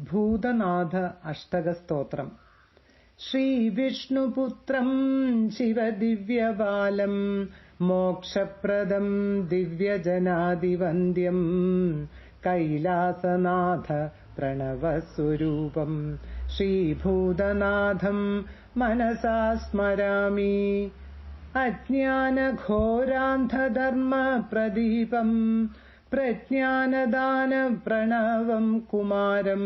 भूतनाथ अष्टकस्तोत्रम्। श्रीविष्णुपुत्रम् शिवदिव्यबालम् मोक्षप्रदम् दिव्यजनादिवन्द्यम् कैलासनाथ प्रणवस्वरूपम्। श्रीभूतनाथम् मनसा स्मरामि। अज्ञानघोरान्धधर्मप्रदीपम्। പ്രജ്ഞാനദാനപ്രണവം കുമാരം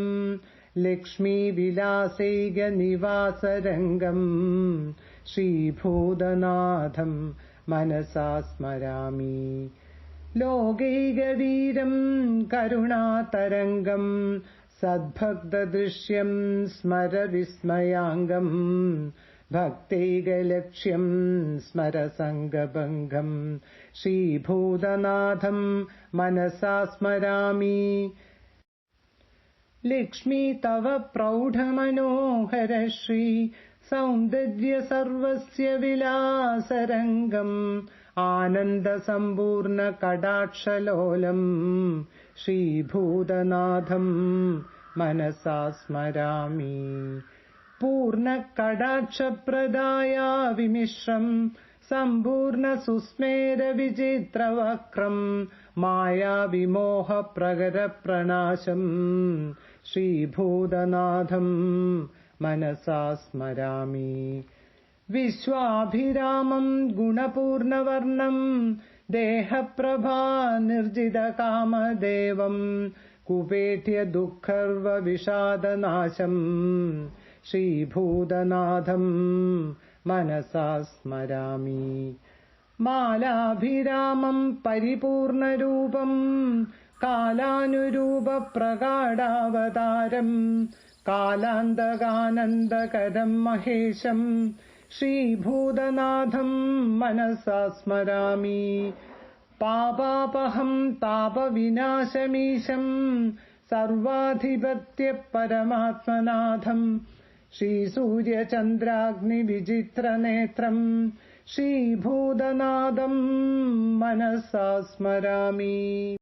ലക്ഷ്മീവിലാസൈകനിവാസരംഗം ശ്രീഭൂതനാഥം മനസാ സ്മരാമി. ലോകൈകവീരം കരുണാതരംഗം സദ്ഭക്തദൃശ്യം സ്മരവിസ്മയാംഗം भक्तैकलक्ष्यम् स्मरसङ्गभङ्गम् श्रीभूतनाथम् मनसा स्मरामि। लक्ष्मी तव प्रौढमनोहर श्री सौन्दर्य सर्वस्य विलासरङ्गम् आनन्दसम्पूर्ण कडाक्षलोलम् श्रीभूतनाथम् मनसा स्मरामि। പൂർണകടാക്ഷപ്രദായ വിമിശ്രം സമ്പൂർണ സുസ്മേര വിചിത്രവക്രം മായാവിമോഹ പ്രകരപ്രണാശം ശ്രീഭൂതനാഥം മനസാ സ്മരാമി. വിശ്വാഭിരാമം ഗുണപൂർണവർണം ദേഹപ്രഭാ നിർജിതകാമദേവം കുപേഠ്യ ദുഃഖർവ വിഷാദനാശം ശ്രീഭൂതനാഥം മനസാ സ്മരാമി. മാലാഭിരാമം പരിപൂർണരൂപം കാലാനുരൂപപ്രകാടാവതാരം കാലാന്തകാനന്ദകരം മഹേശം ശ്രീഭൂതനാഥം മനസാ സ്മരാമി. പാപാപഹം താപവിനാശമീശം സർവാധിപത്യ പരമാത്മനാഥം श्रीसूर्यचन्द्राग्निविचित्रनेत्रम् श्रीभूतनादम् मनसा स्मरामि।